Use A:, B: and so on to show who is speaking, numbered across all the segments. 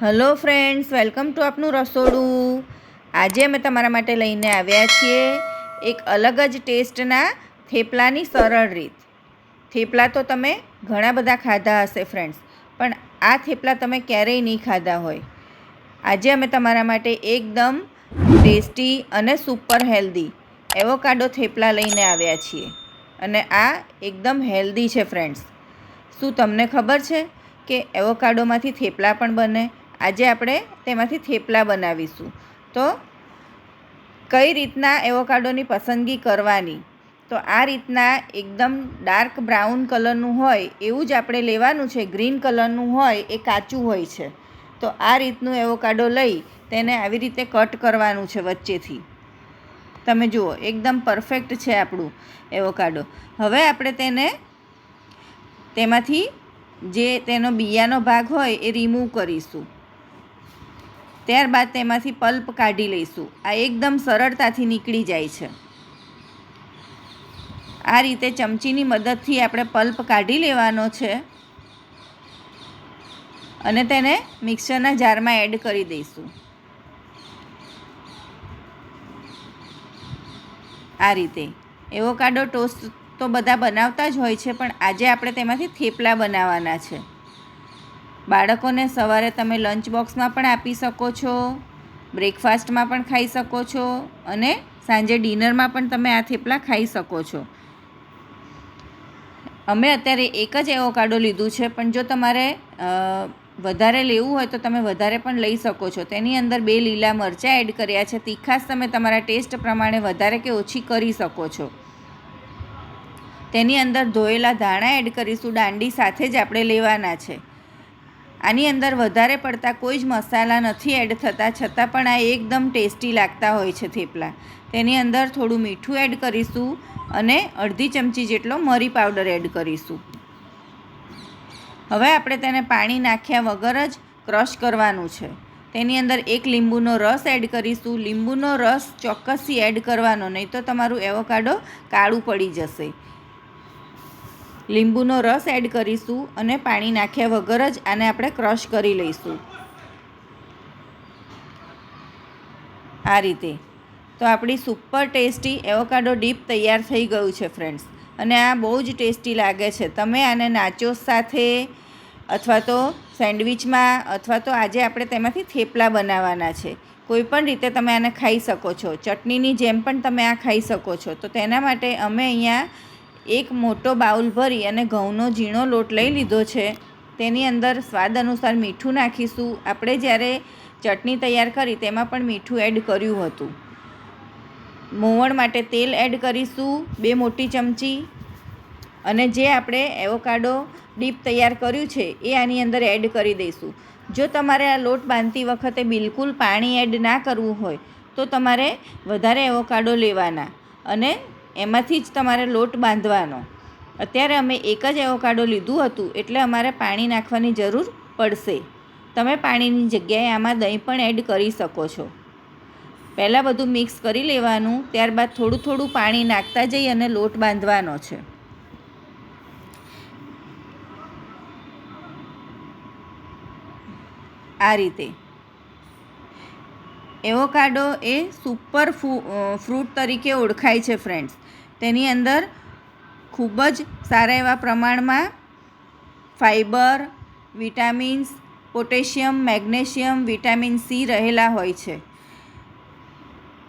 A: Hello friends, welcome to આપનું રસોડું. આજે અમે તમારા માટે લઈને આવ્યા છીએ એક અલગ જ ટેસ્ટના થેપલાની સરળ રીત. થેપલા તો તમે ઘણા બધા ખાધા હશે ફ્રેન્ડ્સ, પણ આ થેપલા તમે ક્યારેય નહીં ખાધા હોય. આજે અમે તમારા માટે એકદમ ટેસ્ટી અને સુપર હેલ્ધી એવોકાડો થેપલા લઈને આવ્યા છીએ. અને આ એકદમ હેલ્ધી છે ફ્રેન્ડ્સ. શું તમને ખબર છે કે એવોકાડોમાંથી થેપલા પણ બને? આજે આપણે તેમાંથી થેપલા બનાવીશું. તો કઈ રીતના એવોકાડોની પસંદગી કરવાની? તો આ રીતના એકદમ ડાર્ક બ્રાઉન કલરનું હોય, એવું જ આપણે લેવાનું છે. ગ્રીન કલરનું હોય, એ કાચું હોય છે. તો આ રીતનું એવોકાડો લઈ તેને આવી રીતે કટ કરવાનું છે વચ્ચેથી. તમે જુઓ, એકદમ પરફેક્ટ છે આપણું એવોકાડો. હવે આપણે તેને તેમાંથી જે તેનો બિયાનો ભાગ હોય, એ રિમૂવ કરીશું. ત્યારબાદ તેમાંથી પલ્પ કાઢી લઈશું. આ એકદમ સરળતાથી નીકળી જાય છે. આ રીતે ચમચીની મદદથી આપણે પલ્પ કાઢી લેવાનો છે અને તેને મિક્સરના જારમાં એડ કરી દઈશું. આ રીતે. એવોકાડો ટોસ્ટ તો બધા બનાવતા જ હોય છે, પણ આજે આપણે તેમાંથી થેપલા બનાવવાના છે. બાળકોને સવારે તમે લંચ બોક્સમાં પણ આપી શકો છો બ્રેકફાસ્ટમાં પણ ખાઈ શકો છો અને સાંજે ડિનરમાં પણ તમે આ થેપલા ખાઈ શકો છો. અમે અત્યારે એક જ એવોકાડો લીધું છે, પણ જો તમારે વધારે લેવું હોય તો તમે વધારે પણ લઈ શકો છો. તેની અંદર બે લીલા મરચાં એડ કર્યા છે. તીખાશ તમે તમારા ટેસ્ટ પ્રમાણે વધારે કે ઓછી કરી શકો છો. તેની અંદર ધોયેલા ધાણા એડ કરીશું. દાંડી સાથે જ આપણે લેવાના છે. આની અંદર વધારે પડતા કોઈ જ મસાલા નથી એડ થતા, છતાં પણ આ એકદમ ટેસ્ટી લાગતા હોય છે થેપલા. તેની અંદર થોડું મીઠું એડ કરીશું અને અડધી ચમચી જેટલો મરી પાવડર એડ કરીશું. હવે આપણે તેને પાણી નાખ્યા વગર જ ક્રશ કરવાનું છે. તેની અંદર એક લીંબુનો રસ એડ કરીશું. લીંબુનો રસ ચોક્કસથી એડ કરવાનો, નહીં તો તમારું એવોકાડો કાળું પડી જશે. લીંબુનો રસ એડ કરીશું અને પાણી નાખ્યા વગર જ આને આપણે ક્રશ કરી લઈશું. આ રીતે. તો આપણી સુપર ટેસ્ટી એવોકાડો ડીપ તૈયાર થઈ ગયું છે ફ્રેન્ડ્સ અને આ બહુ જ ટેસ્ટી લાગે છે. તમે આને નાચોસ સાથે અથવા તો સેન્ડવિચમાં અથવા તો આજે આપણે તેમાંથી થેપલા બનાવવાના છે. કોઈ પણ રીતે તમે આને ખાઈ શકો છો. ચટણીની જેમ પણ તમે આ ખાઈ શકો છો. તો તેના માટે અમે અહીંયા એક મોટો બાઉલ ભરી અને ઘઉંનો ઝીણો લોટ લઈ લીધો છે. તેની અંદર સ્વાદ અનુસાર મીઠું નાખીશું. આપણે જ્યારે ચટણી તૈયાર કરી તેમાં પણ મીઠું એડ કર્યું હતું. મોવણ માટે તેલ એડ કરીશું, બે મોટી ચમચી. અને જે આપણે એવોકાડો ડીપ તૈયાર કર્યું છે, એ આની અંદર એડ કરી દઈશું. જો તમારે આ લોટ બાંધતી વખતે બિલકુલ પાણી એડ ના કરવું હોય, તો તમારે વધારે એવોકાડો લેવાના. અને એમાંથી જ તમારે લોટ બાંધવાનો. અત્યારે અમે એક જ એવોકાડો લીધું હતું, એટલે અમારે પાણી નાખવાની જરૂર પડશે. તમે પાણીની જગ્યાએ આમાં દહીં પણ એડ કરી શકો છો. પહેલાં બધું મિક્સ કરી લેવાનું, ત્યારબાદ થોડું થોડું પાણી નાખતા જઈ અને લોટ બાંધવાનો છે. આ રીતે. એવોકાડો એ સુપર ફ્રૂટ તરીકે ઓળખાય છે ફ્રેન્ડ્સ તેની અંદર ખૂબ જ સારા એવા પ્રમાણમાં fibre, vitamins, potassium, magnesium, vitamin C રહેલા હોય છે.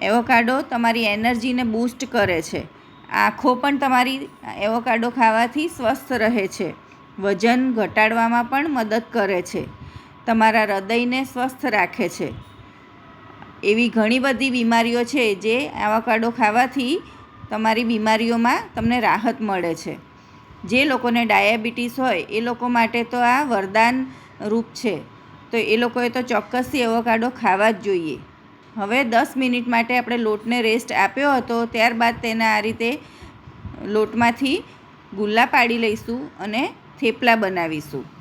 A: એવોકાડો તમારી એનર્જીને બૂસ્ટ કરે છે. આંખો પણ તમારી એવોકાડો ખાવાથી સ્વસ્થ રહે છે. વજન ઘટાડવામાં પણ મદદ કરે છે. તમારા હૃદયને સ્વસ્થ રાખે છે. એવી ઘણી બધી બીમારીઓ છે જે એવોકાડો ખાવાથી તમારી બીમારીઓમાં તમને રાહત મળે છે. જે લોકોને ડાયાબિટીસ હોય, એ લોકો માટે તો આ વરદાન રૂપ છે. તો એ લોકોએ તો ચોક્કસથી એવોકાડો ખાવા જ જોઈએ. હવે દસ મિનિટ માટે આપણે લોટને રેસ્ટ આપ્યો હતો, ત્યારબાદ તેના આ રીતે લોટમાંથી ગુલ્લા પાડી લઈશું અને થેપલા બનાવીશું.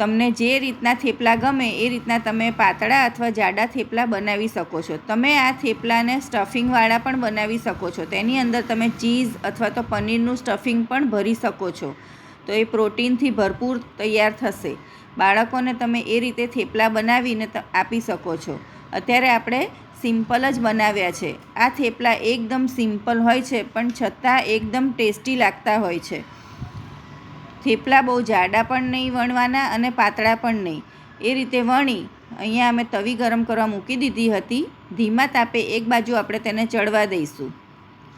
A: તમને જે રીતના થેપલા ગમે એ રીતના તમે પાતળા અથવા જાડા થેપલા બનાવી શકો છો. તમે આ થેપલાને સ્ટફિંગવાળા પણ બનાવી શકો છો. તેની અંદર તમે ચીઝ અથવા તો પનીરનું સ્ટફિંગ પણ ભરી શકો છો. તો એ પ્રોટીનથી ભરપૂર તૈયાર થશે. બાળકોને તમે એ રીતે થેપલા બનાવીને આપી શકો છો. અત્યારે આપણે સિમ્પલ જ બનાવ્યા છે. આ થેપલા એકદમ સિમ્પલ હોય છે, પણ છતાં એકદમ ટેસ્ટી લાગતા હોય છે. થેપલા બહુ જાડા પણ નહીં, વણવાના અને પાતળા પણ નહીં. એ રીતે વણી, અહીંયા અમે તવી ગરમ કરવા મૂકી દીધી હતી. ધીમા તાપે એક બાજુ આપણે તેને ચડવા દઈશું.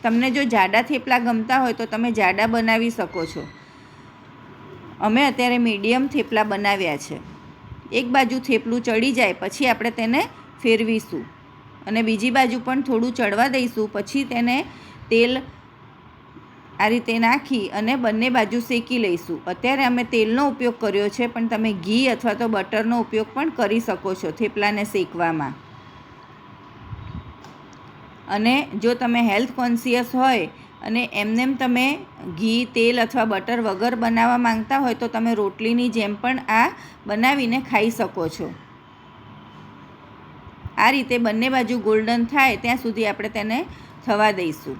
A: તમને જો જાડા થેપલા ગમતા હોય તો તમે જાડા બનાવી શકો છો. અમે અત્યારે મીડિયમ થેપલા બનાવ્યા છે. એક બાજુ થેપલું ચડી જાય, પછી આપણે તેને ફેરવીશું. અને બીજી બાજુ પણ થોડું ચડવા દઈશું, પછી તેને તેલ આ રીતે નાખી અને બંને બાજુ શેકી લઈશું. અત્યારે અમે તેલનો ઉપયોગ કર્યો છે, પણ તમે ઘી અથવા તો બટરનો ઉપયોગ પણ કરી શકો છો થેપલાને શેકવામાં. અને જો તમે હેલ્થ કોન્શિયસ હોય અને એમનેમ તમે ઘી, તેલ અથવા બટર વગર બનાવવા માંગતા હોય, તો તમે રોટલીની જેમ પણ આ બનાવીને ખાઈ શકો છો. આ રીતે બંને બાજુ ગોલ્ડન થાય, ત્યાં સુધી આપણે તેને થવા દઈશું.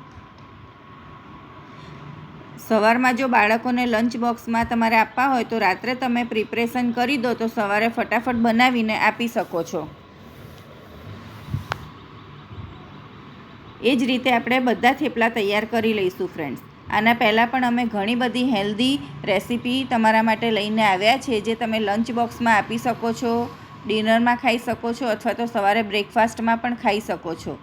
A: સવારમાં જો બાળકોને લંચ બોક્સમાં તમારે આપવા હોય તો રાત્રે તમે પ્રિપરેશન કરી દો તો સવારે ફટાફટ બનાવીને આપી શકો છો. એ જ રીતે આપણે બધા થેપલા તૈયાર કરી લઈશું ફ્રેન્ડ્સ આના પહેલાં પણ અમે ઘણી બધી હેલ્ધી રેસીપી તમારા માટે લઈને આવ્યા છે જે તમે લંચ બોક્સમાં આપી શકો છો ડિનરમાં ખાઈ શકો છો અથવા તો સવારે બ્રેકફાસ્ટમાં પણ ખાઈ શકો છો.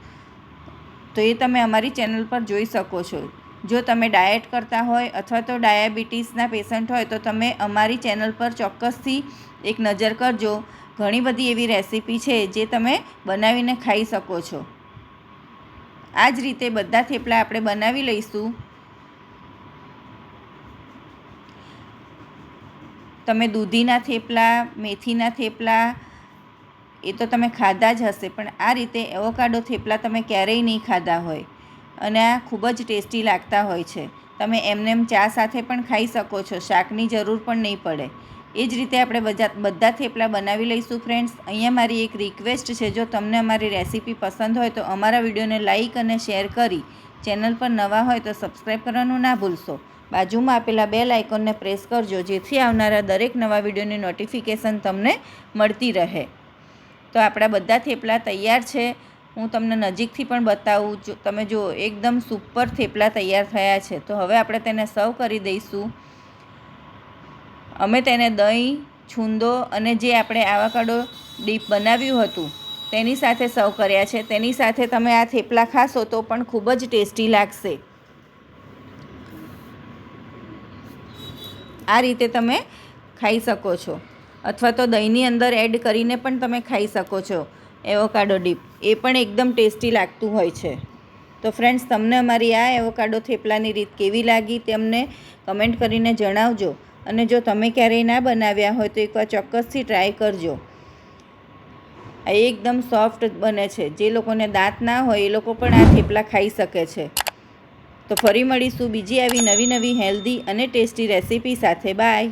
A: તો એ તમે અમારી ચેનલ પર જોઈ શકો છો. જો તમે ડાયટ કરતા હોય અથવા તો ડાયાબિટીસના પેશન્ટ હોય તો તમે અમારી ચેનલ પર ચોક્કસથી એક નજર કરજો. ઘણી બધી એવી રેસીપી છે જે તમે બનાવીને ખાઈ શકો છો. આ જ રીતે બધા થેપલા આપણે બનાવી લઈશું. તમે દૂધીના થેપલા, મેથીના થેપલા, એ તો તમે ખાધા જ હશે, પણ આ રીતે એવોકાડો થેપલા તમે ક્યારેય નહીં ખાધા હોય. અને આ ખૂબ જ ટેસ્ટી લાગતા હોય છે. તમે એમનેમ ચા સાથે પણ ખાઈ શકો છો, શાકની જરૂર પણ નહીં પડે. એ જ રીતે આપણે બધા બધા થેપલા બનાવી લઈશું ફ્રેન્ડ્સ. અહીંયા મારી એક રિક્વેસ્ટ છે, જો તમને અમારી રેસીપી પસંદ હોય તો અમારા વિડીયોને લાઇક અને શેર કરી ચેનલ પર નવા હોય તો સબસ્ક્રાઈબ કરવાનું ના ભૂલશો. બાજુમાં આપેલા બેલ આઇકોનને પ્રેસ કરજો, જેથી આવનારા દરેક નવા વિડીયોની નોટિફિકેશન તમને મળતી રહે. તો આપણા બધા થેપલા તૈયાર છે. હું તમને નજીકથી પણ બતાવું જો, તમે જુઓ એકદમ સુપર થેપલા તૈયાર થયા છે, તો હવે આપણે તેને સર્વ કરી દઈશું. અમે તેને દહીં, છૂંદો અને જે આપણે આવાકાડો ડીપ બનાવ્યું હતું, તેની સાથે સર્વ કર્યા છે. તેની સાથે તમે આ થેપલા ખાશો તો પણ ખૂબ જ ટેસ્ટી લાગશે. આ રીતે તમે ખાઈ શકો છો. અથવા તો દહીંની અંદર એડ કરીને પણ તમે ખાઈ શકો છો. એવોકાડો ડીપ, એ પણ એકદમ ટેસ્ટી લાગતું હોય છે. તો ફ્રેન્ડ્સ, તમને અમારી આ એવોકાડો થેપલાની રીત કેવી લાગી તેમને કમેન્ટ કરીને જણાવજો. અને જો તમે ક્યારેય ના બનાવ્યા હોય તો એકવાર ચોક્કસથી ટ્રાય કરજો. આ એકદમ સોફ્ટ બને છે. જે લોકોને દાંત ના હોય, એ લોકો પણ આ થેપલા ખાઈ શકે છે. તો ફરી મળીશું બીજી આવી નવી નવી હેલ્ધી અને ટેસ્ટી રેસીપી સાથે. બાય.